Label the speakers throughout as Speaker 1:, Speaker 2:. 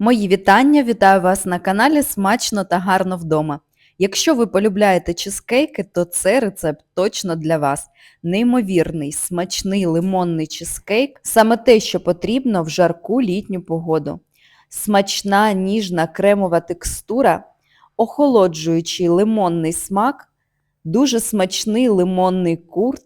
Speaker 1: Мої вітання, вітаю вас на каналі Смачно та гарно вдома. Якщо ви полюбляєте чизкейки, то це рецепт точно для вас. Неймовірний, смачний лимонний чизкейк – саме те, що потрібно в жарку літню погоду. Смачна, ніжна кремова текстура, охолоджуючий лимонний смак, дуже смачний лимонний курт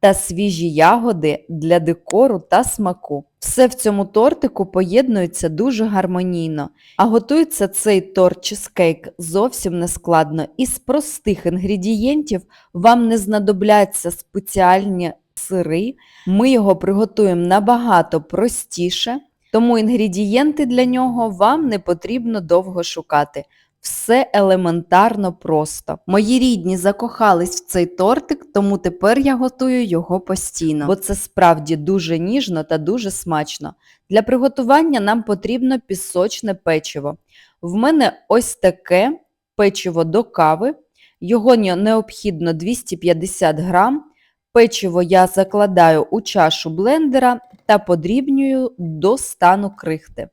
Speaker 1: та свіжі ягоди для декору та смаку. Все в цьому тортику поєднується дуже гармонійно, а готується цей торт чизкейк зовсім не складно. Із простих інгредієнтів вам не знадобляться спеціальні сири. Ми його приготуємо набагато простіше, тому інгредієнти для нього вам не потрібно довго шукати. Все елементарно просто. Мої рідні закохались в цей тортик, тому тепер я готую його постійно, бо це справді дуже ніжно та дуже смачно. Для приготування нам потрібно пісочне печиво. В мене ось таке печиво до кави. Його необхідно 250 грам. Печиво я закладаю у чашу блендера та подрібнюю до стану крихти.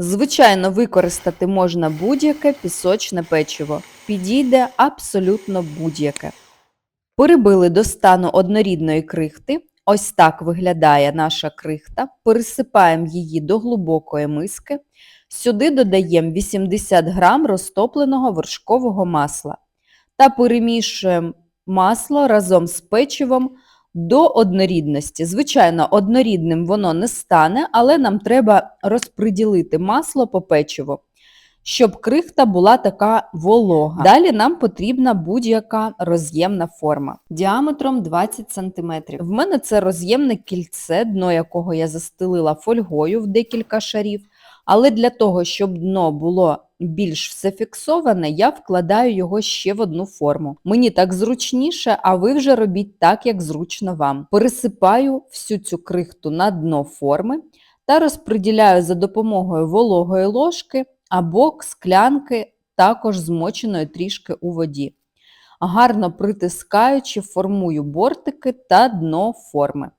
Speaker 1: Звичайно, використати можна будь-яке пісочне печиво. Підійде абсолютно будь-яке. Перебили до стану однорідної крихти. Ось так виглядає наша крихта. Пересипаємо її до глибокої миски. Сюди додаємо 80 г розтопленого вершкового масла та перемішуємо масло разом з печивом до однорідності. Звичайно, однорідним воно не стане, але нам треба розподілити масло по печиву, щоб крихта була така волога. Далі нам потрібна будь-яка роз'ємна форма діаметром 20 см. В мене це роз'ємне кільце, дно якого я застелила фольгою в декілька шарів. Але для того, щоб дно було більш все фіксоване, я вкладаю його ще в одну форму. Мені так зручніше, а ви вже робіть так, як зручно вам. Пересипаю всю цю крихту на дно форми та розподіляю за допомогою вологої ложки або склянки, також змоченої трішки у воді. Гарно притискаючи, формую бортики та дно форми.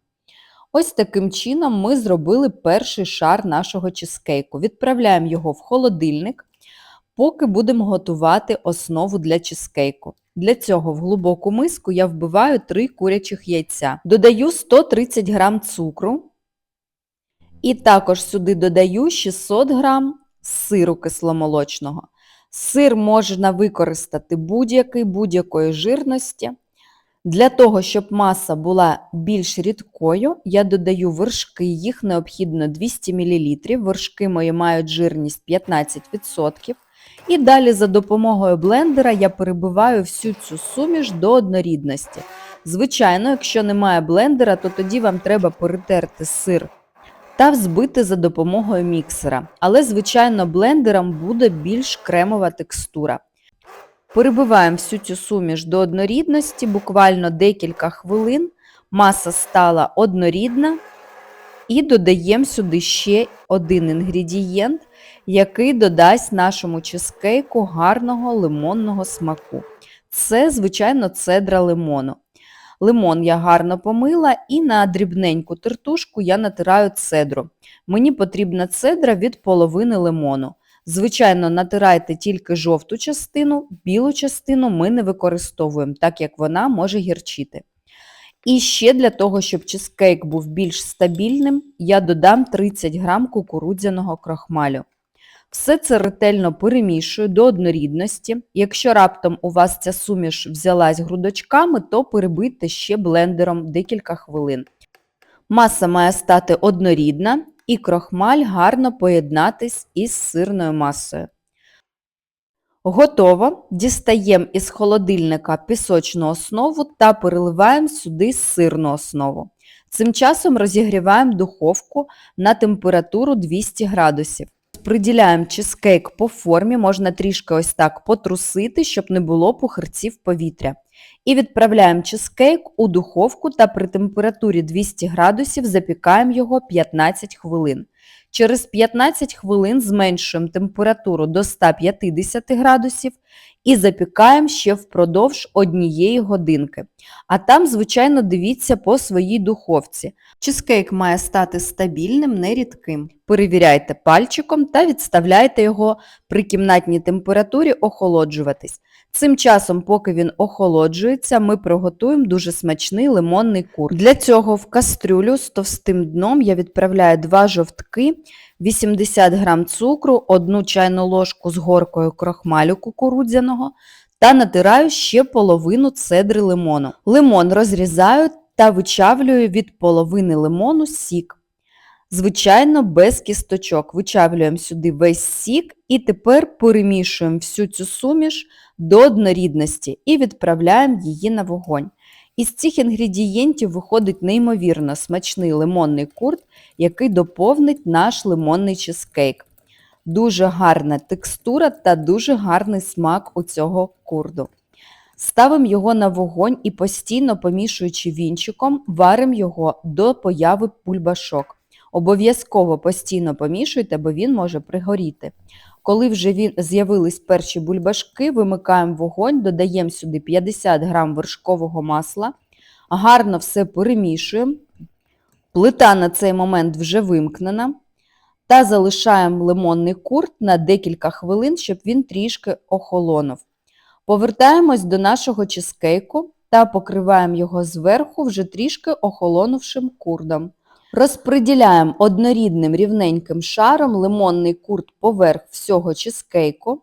Speaker 1: Ось таким чином ми зробили перший шар нашого чизкейку. Відправляємо його в холодильник, поки будемо готувати основу для чизкейку. Для цього в глибоку миску я вбиваю 3 курячих яйця. Додаю 130 г цукру. І також сюди додаю 600 г сиру кисломолочного. Сир можна використати будь-який, будь-якої жирності. Для того, щоб маса була більш рідкою, я додаю вершки, їх необхідно 200 мл. Вершки мої мають жирність 15%. І далі за допомогою блендера я перебиваю всю цю суміш до однорідності. Звичайно, якщо немає блендера, то тоді вам треба перетерти сир та взбити за допомогою міксера. Але, звичайно, блендером буде більш кремова текстура. Перебиваємо всю цю суміш до однорідності, буквально декілька хвилин. Маса стала однорідна. І додаємо сюди ще один інгредієнт, який додасть нашому чизкейку гарного лимонного смаку. Це, звичайно, цедра лимону. Лимон я гарно помила і на дрібненьку тертушку я натираю цедру. Мені потрібна цедра від половини лимону. Звичайно, натирайте тільки жовту частину, білу частину ми не використовуємо, так як вона може гірчити. І ще для того, щоб чизкейк був більш стабільним, я додам 30 г кукурудзяного крохмалю. Все це ретельно перемішую до однорідності. Якщо раптом у вас ця суміш взялась грудочками, то перебийте ще блендером декілька хвилин. Маса має стати однорідна і крохмаль гарно поєднатись із сирною масою. Готово. Дістаємо із холодильника пісочну основу та переливаємо сюди сирну основу. Цим часом розігріваємо духовку на температуру 200 градусів. Приділяємо чизкейк по формі, можна трішки ось так потрусити, щоб не було пухирців повітря. І відправляємо чизкейк у духовку та при температурі 200 градусів запікаємо його 15 хвилин. Через 15 хвилин зменшуємо температуру до 150 градусів і запікаємо ще впродовж однієї годинки. А там, звичайно, дивіться по своїй духовці. Чизкейк має стати стабільним, не рідким. Перевіряйте пальчиком та відставляйте його при кімнатній температурі охолоджуватись. Цим часом, поки він охолоджується, ми приготуємо дуже смачний лимонний кур. Для цього в кастрюлю з товстим дном я відправляю два жовтки, 80 г цукру, одну чайну ложку з горкою крохмалю кукурудзяного та натираю ще половину цедри лимону. Лимон розрізаю та вичавлюю від половини лимону сік. Звичайно, без кісточок. Вичавлюємо сюди весь сік і тепер перемішуємо всю цю суміш до однорідності і відправляємо її на вогонь. Із цих інгредієнтів виходить неймовірно смачний лимонний курт, який доповнить наш лимонний чизкейк. Дуже гарна текстура та дуже гарний смак у цього курду. Ставимо його на вогонь і постійно помішуючи вінчиком, варимо його до появи бульбашок. Обов'язково постійно помішуйте, бо він може пригоріти. Коли вже з'явились перші бульбашки, вимикаємо вогонь, додаємо сюди 50 г вершкового масла, гарно все перемішуємо. Плита на цей момент вже вимкнена. Та залишаємо лимонний курт на декілька хвилин, щоб він трішки охолонув. Повертаємось до нашого чизкейку та покриваємо його зверху вже трішки охолонувшим курдом. Розподіляємо однорідним рівненьким шаром лимонний курт поверх всього чизкейку.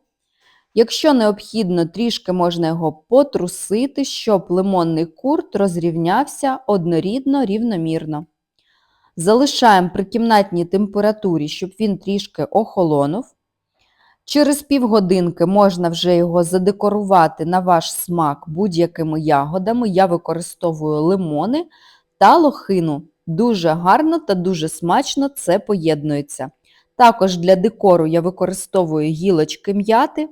Speaker 1: Якщо необхідно, трішки можна його потрусити, щоб лимонний курт розрівнявся однорідно рівномірно. Залишаємо при кімнатній температурі, щоб він трішки охолонув. Через півгодинки можна вже його задекорувати на ваш смак будь-якими ягодами. Я використовую лимони та лохину. Дуже гарно та дуже смачно це поєднується. Також для декору я використовую гілочки м'яти.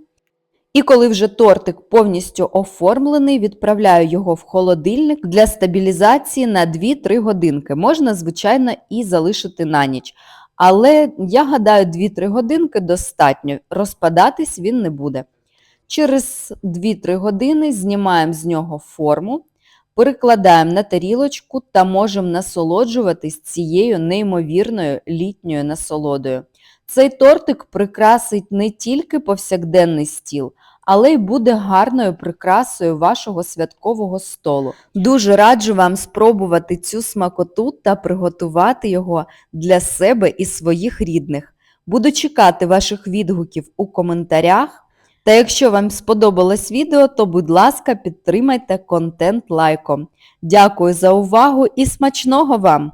Speaker 1: І коли вже тортик повністю оформлений, відправляю його в холодильник для стабілізації на 2-3 годинки. Можна, звичайно, і залишити на ніч. Але я гадаю, 2-3 годинки достатньо, розпадатись він не буде. Через 2-3 години знімаємо з нього форму, перекладаємо на тарілочку та можемо насолоджуватись цією неймовірною літньою насолодою. Цей тортик прикрасить не тільки повсякденний стіл, але й буде гарною прикрасою вашого святкового столу. Дуже раджу вам спробувати цю смакоту та приготувати його для себе і своїх рідних. Буду чекати ваших відгуків у коментарях. Та якщо вам сподобалось відео, то будь ласка, підтримайте контент лайком. Дякую за увагу і смачного вам!